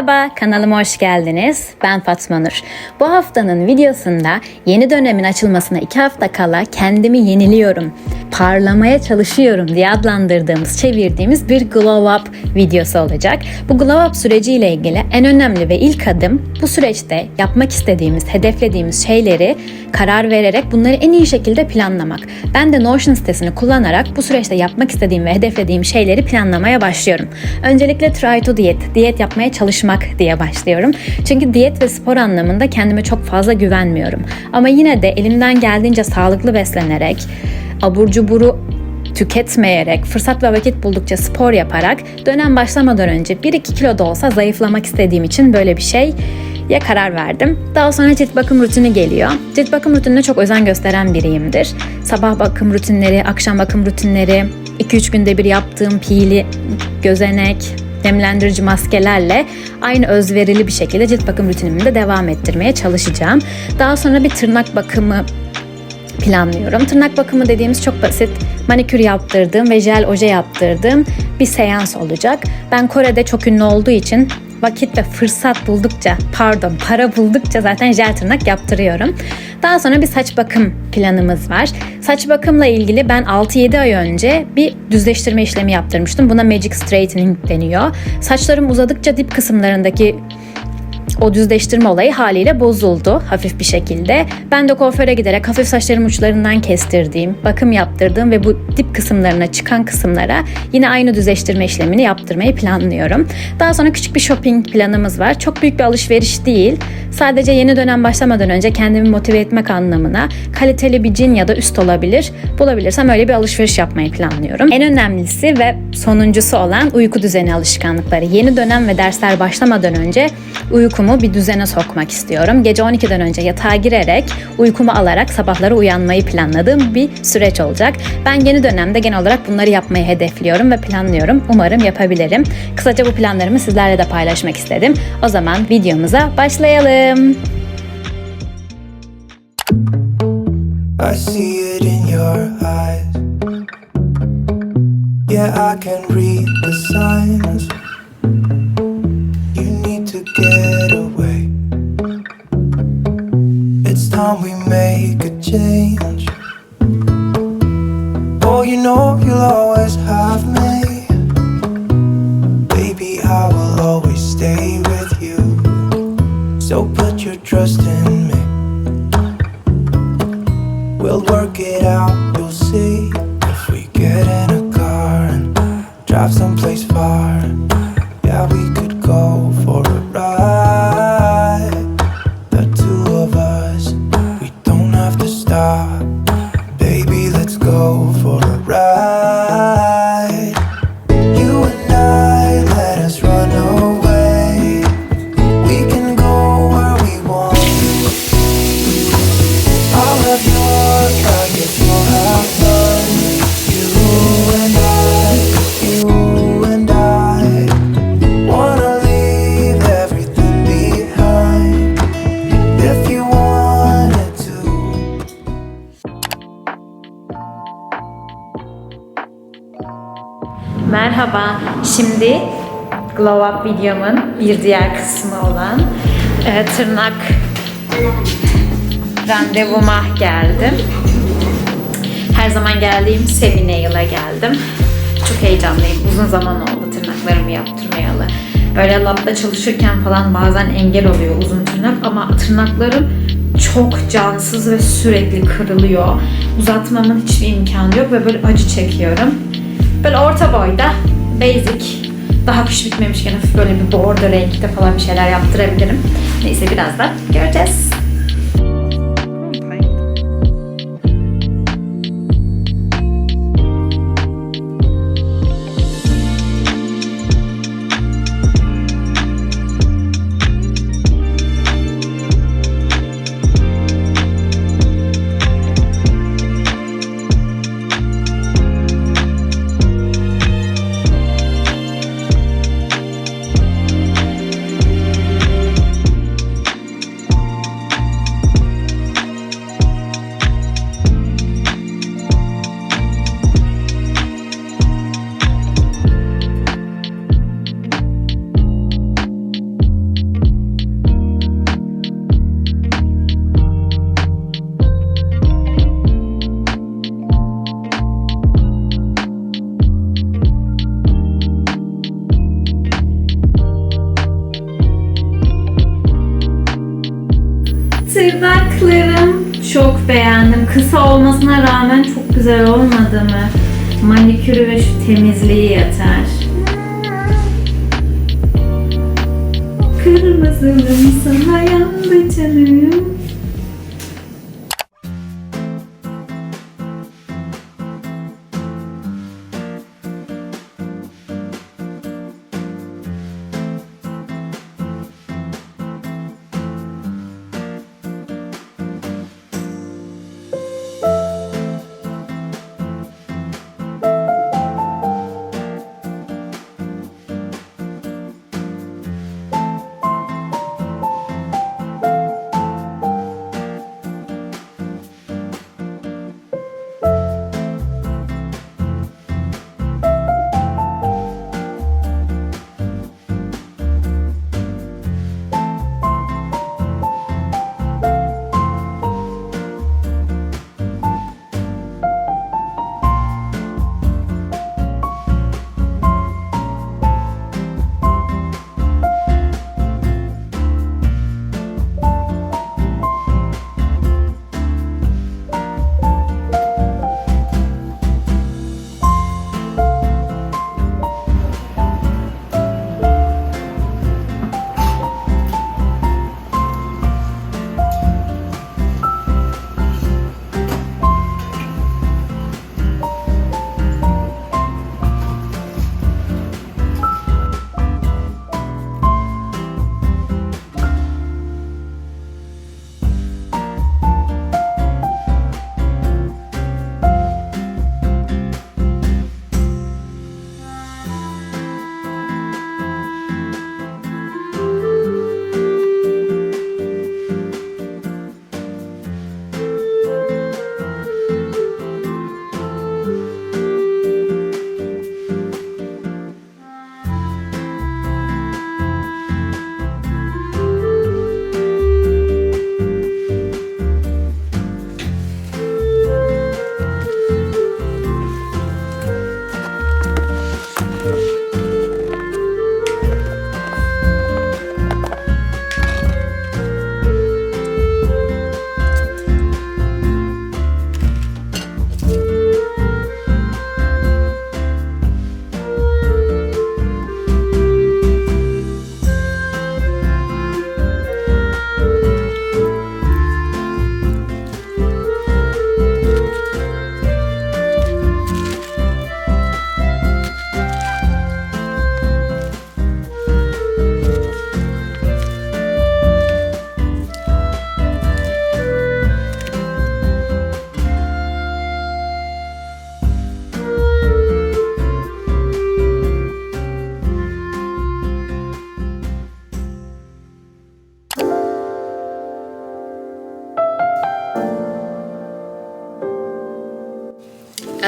Merhaba, kanalıma hoş geldiniz. Ben Fatma Nur. Bu haftanın videosunda yeni dönemin açılmasına iki hafta kala kendimi yeniliyorum, parlamaya çalışıyorum diye adlandırdığımız, çevirdiğimiz bir glow up videosu olacak. Bu glow up süreciyle ilgili en önemli ve ilk adım bu süreçte yapmak istediğimiz, hedeflediğimiz şeyleri karar vererek bunları en iyi şekilde planlamak. Ben de Notion sitesini kullanarak bu süreçte yapmak istediğim ve hedeflediğim şeyleri planlamaya başlıyorum. Öncelikle try to diyet, diyet yapmaya çalışmak diye başlıyorum. Çünkü diyet ve spor anlamında kendime çok fazla güvenmiyorum. Ama yine de elimden geldiğince sağlıklı beslenerek, abur cuburu tüketmeyerek, fırsat ve vakit buldukça spor yaparak dönem başlamadan önce 1-2 kilo da olsa zayıflamak istediğim için böyle bir şey ya karar verdim. Daha sonra cilt bakım rutini geliyor. Cilt bakım rutinine çok özen gösteren biriyimdir. Sabah bakım rutinleri, akşam bakım rutinleri, 2-3 günde bir yaptığım pili, gözenek, nemlendirici maskelerle aynı özverili bir şekilde cilt bakım rutinimi de devam ettirmeye çalışacağım. Daha sonra bir tırnak bakımı planlıyorum. Tırnak bakımı dediğimiz çok basit. Manikür yaptırdığım ve jel oje yaptırdığım bir seans olacak. Ben Kore'de çok ünlü olduğu için vakit ve fırsat buldukça, pardon para buldukça zaten jel tırnak yaptırıyorum. Daha sonra bir saç bakım planımız var. Saç bakımla ilgili ben 6-7 ay önce bir düzleştirme işlemi yaptırmıştım. Buna Magic Straightening deniyor. Saçlarım uzadıkça dip kısımlarındaki o düzleştirme olayı haliyle bozuldu hafif bir şekilde. Ben de kuaföre giderek hafif saçlarım uçlarından kestirdiğim, bakım yaptırdığım ve bu dip kısımlarına çıkan kısımlara yine aynı düzleştirme işlemini yaptırmayı planlıyorum. Daha sonra küçük bir shopping planımız var. Çok büyük bir alışveriş değil. Sadece yeni dönem başlamadan önce kendimi motive etmek anlamına kaliteli bir cin ya da üst olabilir. Bulabilirsem öyle bir alışveriş yapmayı planlıyorum. En önemlisi ve sonuncusu olan uyku düzeni alışkanlıkları. Yeni dönem ve dersler başlamadan önce uykumu bir düzene sokmak istiyorum. Gece 12'den önce yatağa girerek uykumu alarak sabahları uyanmayı planladığım bir süreç olacak. Ben yeni dönemde genel olarak bunları yapmayı hedefliyorum ve planlıyorum. Umarım yapabilirim. Kısaca bu planlarımı sizlerle de paylaşmak istedim. O zaman videomuza başlayalım. I see it in your eyes. Yeah, I can read the signs. Change. Oh, you know you'll always have me. Baby, I will always stay with you. So put your trust in Glow Up videomun bir diğer kısmı olan e, tırnak randevuma geldim. Her zaman geldiğim Sevi Nail'a geldim. Çok heyecanlıyım. Uzun zaman oldu tırnaklarımı yaptırmayalı. Böyle labda çalışırken falan bazen engel oluyor uzun tırnak ama tırnaklarım çok cansız ve sürekli kırılıyor. Uzatmamın hiçbir imkanı yok ve böyle acı çekiyorum. Böyle orta boyda, basic, daha kış bitmemişken hafif böyle bir bordo renkte falan bir şeyler yaptırabilirim. Neyse birazdan göreceğiz. Kısa olmasına rağmen çok güzel olmadı mı? Manikürü ve şu temizliği yeter. Kırmızılım sana yandı canım.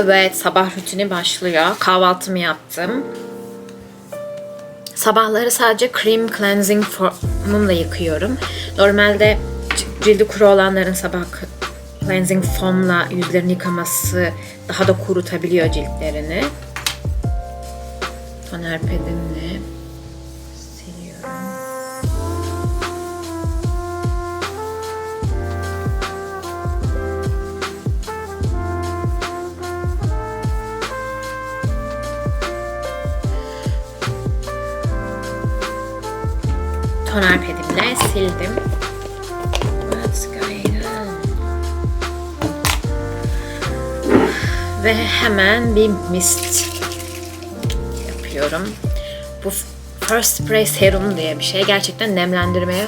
Evet, sabah rutini başlıyor. Kahvaltımı yaptım. Sabahları sadece cream cleansing foam'umla yıkıyorum. Normalde cildi kuru olanların sabah cleansing foam'la yüzlerini yıkaması daha da kurutabiliyor ciltlerini. Toner pedimle toner pedimle sildim. Going on? Ve hemen bir mist yapıyorum. Bu First Spray Serum diye bir şey. Gerçekten nemlendirmeye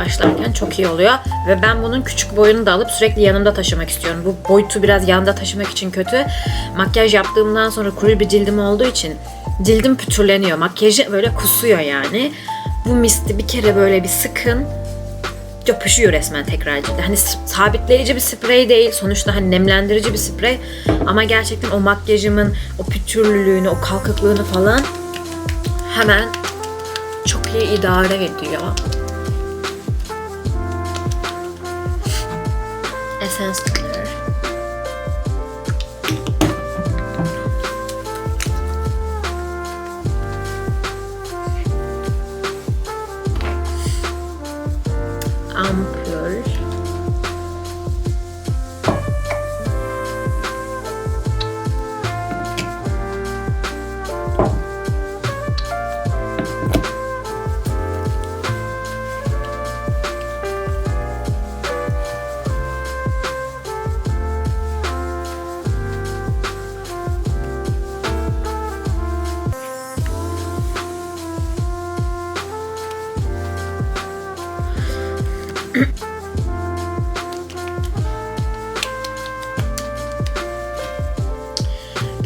başlarken çok iyi oluyor. Ve ben bunun küçük boyunu da alıp sürekli yanımda taşımak istiyorum. Bu boyutu biraz yanında taşımak için kötü. Makyaj yaptığımdan sonra kuru bir cildim olduğu için cildim pütürleniyor. Makyajı böyle kusuyor yani. Bu misti bir kere böyle bir sıkın. Yapışıyor resmen tekrar cilde. Hani sabitleyici bir sprey değil. Sonuçta hani nemlendirici bir sprey. Ama gerçekten o makyajımın o pütürlülüğünü, o kalkıklığını falan hemen çok iyi idare ediyor. chance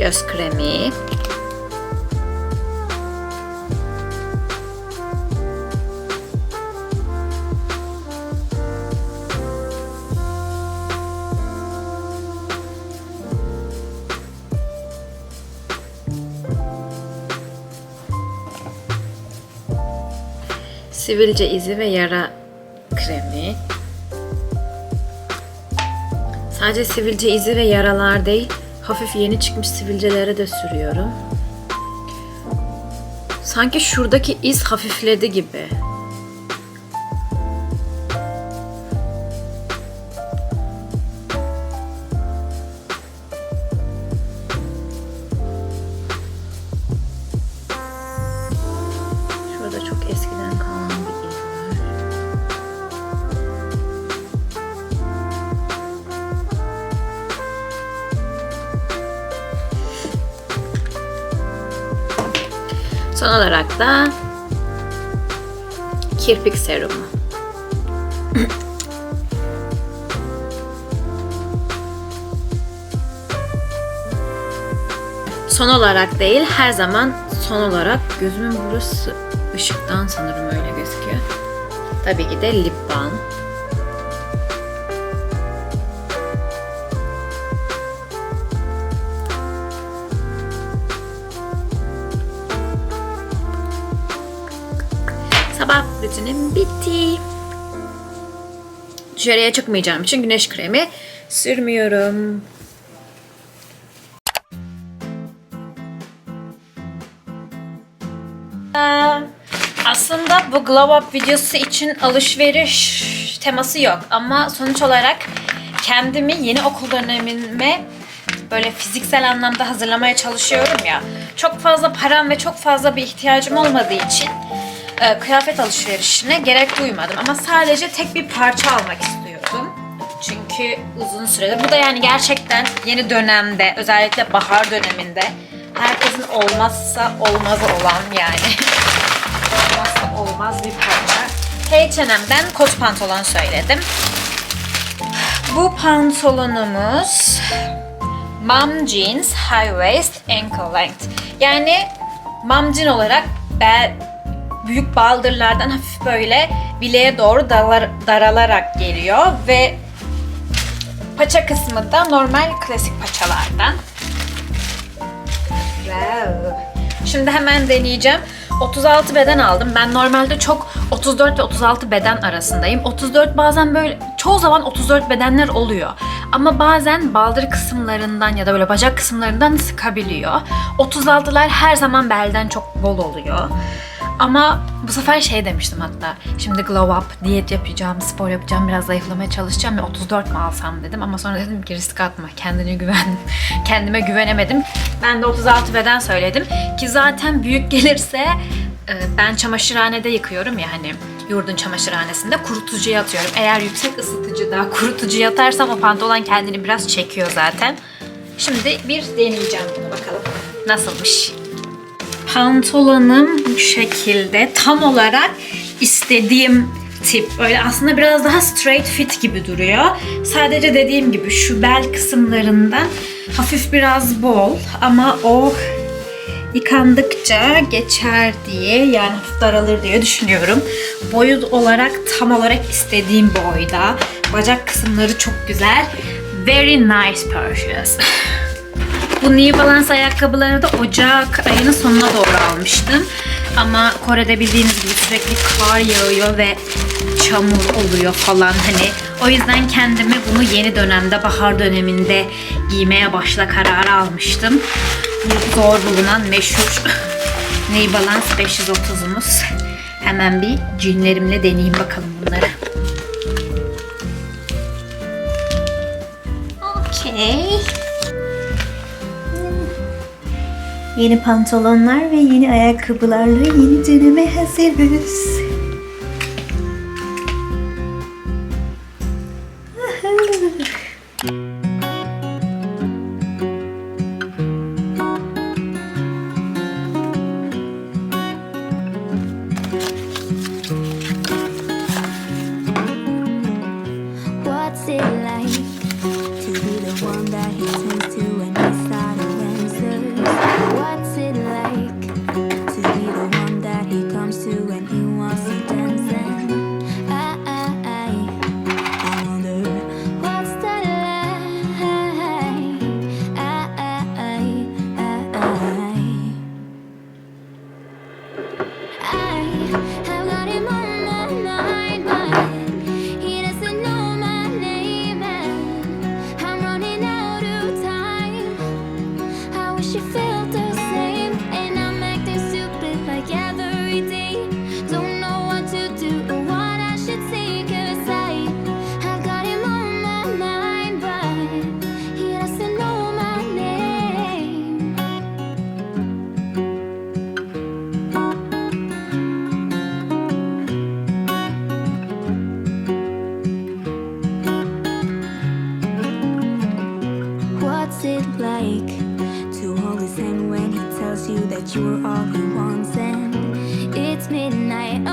Göz kremi. Sivilce izi ve yara kremi. Sadece sivilce izi ve yaralar değil, hafif yeni çıkmış sivilcelere de sürüyorum. Sanki şuradaki iz hafifledi gibi. Olarak da kirpik serumu. Son olarak değil, her zaman son olarak gözümün burası ışıktan sanırım öyle gözüküyor. Tabii ki de lip balm. Sabah rutinim bitti. Dışarıya çıkmayacağım için güneş kremi sürmüyorum. Aa, Aslında bu Glow Up videosu için alışveriş teması yok ama sonuç olarak kendimi yeni okul dönemime böyle fiziksel anlamda hazırlamaya çalışıyorum ya. Çok fazla param ve çok fazla bir ihtiyacım olmadığı için e, kıyafet alışverişine gerek duymadım ama sadece tek bir parça almak istiyordum. Çünkü uzun süredir bu da yani gerçekten yeni dönemde özellikle bahar döneminde herkesin olmazsa olmazı olan yani olmazsa olmaz bir parça. H&M'den kot pantolon söyledim. Bu pantolonumuz Mom Jeans High Waist Ankle Length. Yani mom jean olarak bel, büyük baldırlardan hafif böyle bileğe doğru dalar, daralarak geliyor ve paça kısmı da normal klasik paçalardan. Wow. Şimdi hemen deneyeceğim. 36 beden aldım. Ben normalde çok 34 ve 36 beden arasındayım. 34 bazen böyle çoğu zaman 34 bedenler oluyor. Ama bazen baldır kısımlarından ya da böyle bacak kısımlarından sıkabiliyor. 36'lar her zaman belden çok bol oluyor. Ama bu sefer şey demiştim hatta. Şimdi glow up, diyet yapacağım, spor yapacağım, biraz zayıflamaya çalışacağım ve 34 mu alsam dedim. Ama sonra dedim ki risk atma, kendine güven. Kendime güvenemedim. Ben de 36 beden söyledim. Ki zaten büyük gelirse e, ben çamaşırhanede yıkıyorum ya hani yurdun çamaşırhanesinde kurutucuya atıyorum. Eğer yüksek ısıtıcıda kurutucuya atarsam o pantolon kendini biraz çekiyor zaten. Şimdi bir deneyeceğim bunu bakalım. Nasılmış? Pantolonum bu şekilde tam olarak istediğim tip. Böyle aslında biraz daha straight fit gibi duruyor. Sadece dediğim gibi şu bel kısımlarından hafif biraz bol ama o yıkandıkça geçer diye yani hafif daralır diye düşünüyorum. Boyut olarak tam olarak istediğim boyda. Bacak kısımları çok güzel. Very nice purchase. Bu New Balance ayakkabılarını da Ocak ayının sonuna doğru almıştım. Ama Kore'de bildiğiniz gibi sürekli kar yağıyor ve çamur oluyor falan hani. O yüzden kendimi bunu yeni dönemde, bahar döneminde giymeye başla kararı almıştım. Bu zor bulunan meşhur New Balance 530'umuz. Hemen bir cinlerimle deneyeyim bakalım bunları. Okey. Yeni pantolonlar ve yeni ayakkabılarla yeni döneme hazırız. What's it like to hold his hand when he tells you that you're all he wants? And it's midnight,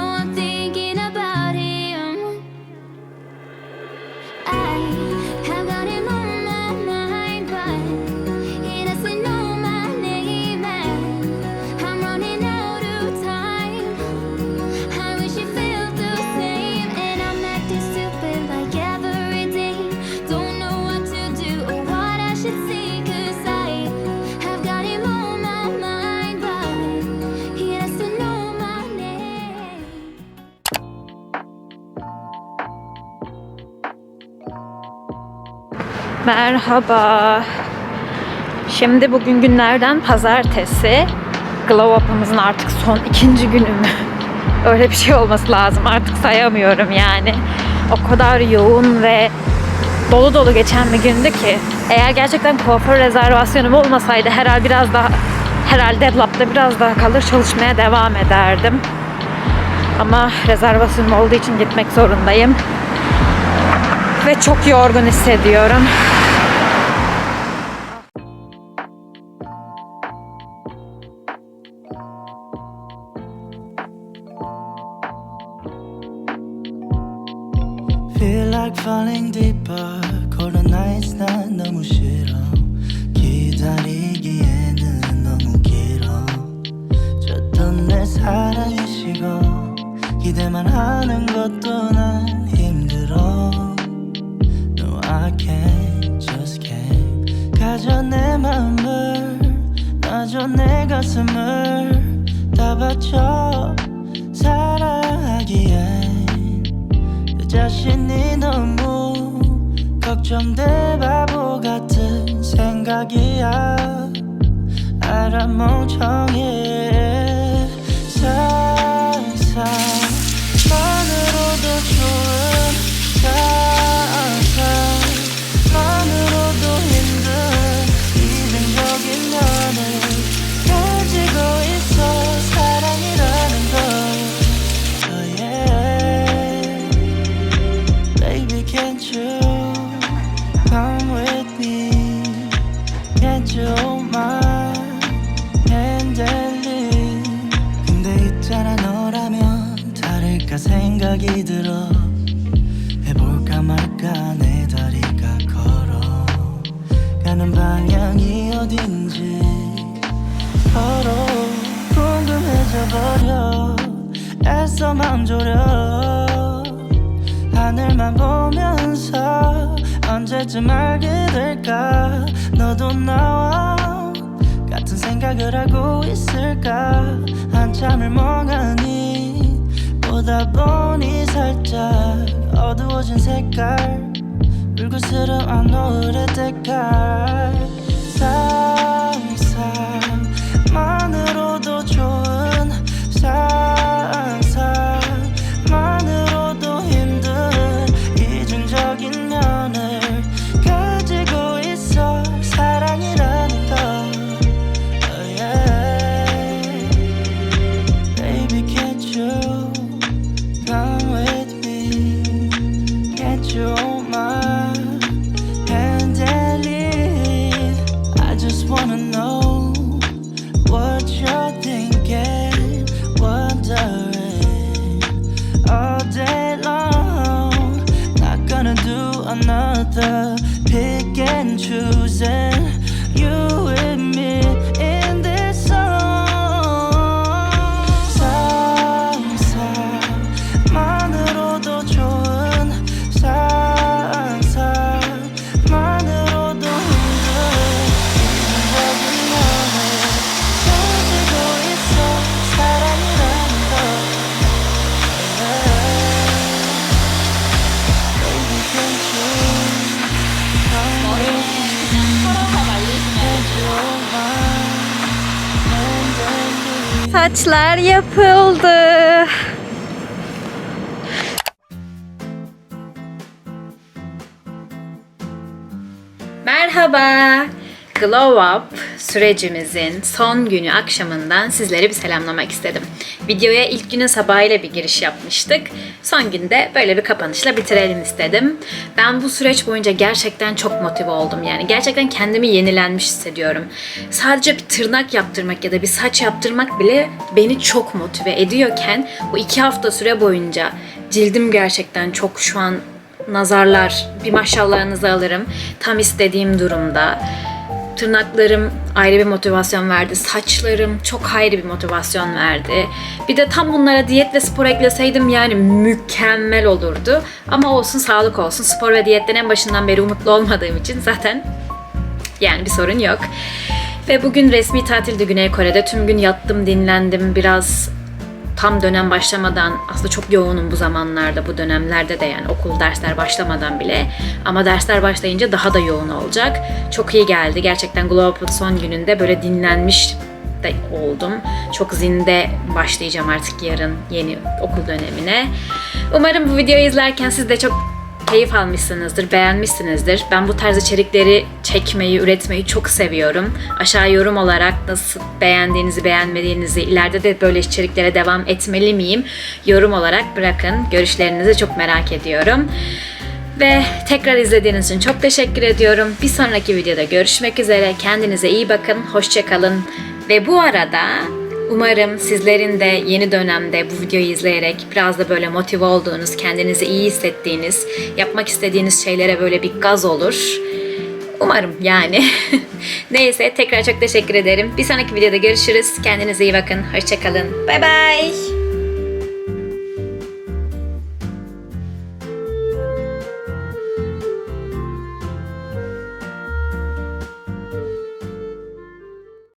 Merhaba. Şimdi bugün günlerden pazartesi. Glow Up'ımızın artık son ikinci günü mü? Öyle bir şey olması lazım. Artık sayamıyorum yani. O kadar yoğun ve dolu dolu geçen bir gündü ki. Eğer gerçekten kuaför rezervasyonum olmasaydı herhalde biraz daha herhalde Deadlab'da biraz daha kalır çalışmaya devam ederdim. Ama rezervasyonum olduğu için gitmek zorundayım Ve çok yorgun hissediyorum. Feel like falling deeper Cold nights 난 너무 싫어 기다리기에는 너무 길어 줬던 내 사랑이 식어 기대만 하는 것도 난 놔줘 내 가슴을 다 바쳐 사랑하기엔 내 자신이 너무 걱정돼 바보 같은 생각이야. 알아 멍청해 나와 같은 생각을 하고 있을까? 한참을 멍하니 보다 보니 살짝 어두워진 색깔 불그스름한 노을의 때깔. 상상만으로도 좋은 상 wanna know. Saçlar yapıldı. Merhaba. Glow Up sürecimizin son günü akşamından sizlere bir selamlamak istedim. Videoya ilk günün sabahıyla bir giriş yapmıştık. Son günde böyle bir kapanışla bitirelim istedim. Ben bu süreç boyunca gerçekten çok motive oldum. Yani gerçekten kendimi yenilenmiş hissediyorum. Sadece bir tırnak yaptırmak ya da bir saç yaptırmak bile beni çok motive ediyorken bu iki hafta süre boyunca cildim gerçekten çok şu an nazarlar, bir maşallahınızı alırım. Tam istediğim durumda. Tırnaklarım ayrı bir motivasyon verdi. Saçlarım çok ayrı bir motivasyon verdi. Bir de tam bunlara diyet ve spor ekleseydim yani mükemmel olurdu. Ama olsun sağlık olsun. Spor ve diyetten en başından beri umutlu olmadığım için zaten yani bir sorun yok. Ve bugün resmi tatildi Güney Kore'de. Tüm gün yattım, dinlendim. Biraz tam dönem başlamadan aslında çok yoğunum bu zamanlarda bu dönemlerde de yani okul dersler başlamadan bile ama dersler başlayınca daha da yoğun olacak. Çok iyi geldi. Gerçekten Up'ın son gününde böyle dinlenmiş de oldum. Çok zinde başlayacağım artık yarın yeni okul dönemine. Umarım bu videoyu izlerken siz de çok keyif almışsınızdır, beğenmişsinizdir. Ben bu tarz içerikleri çekmeyi, üretmeyi çok seviyorum. Aşağı yorum olarak nasıl beğendiğinizi, beğenmediğinizi, ileride de böyle içeriklere devam etmeli miyim? Yorum olarak bırakın. Görüşlerinizi çok merak ediyorum. Ve tekrar izlediğiniz için çok teşekkür ediyorum. Bir sonraki videoda görüşmek üzere. Kendinize iyi bakın. Hoşçakalın. Ve bu arada Umarım sizlerin de yeni dönemde bu videoyu izleyerek biraz da böyle motive olduğunuz, kendinizi iyi hissettiğiniz, yapmak istediğiniz şeylere böyle bir gaz olur. Umarım yani. Neyse tekrar çok teşekkür ederim. Bir sonraki videoda görüşürüz. Kendinize iyi bakın. Hoşçakalın. Bay bay.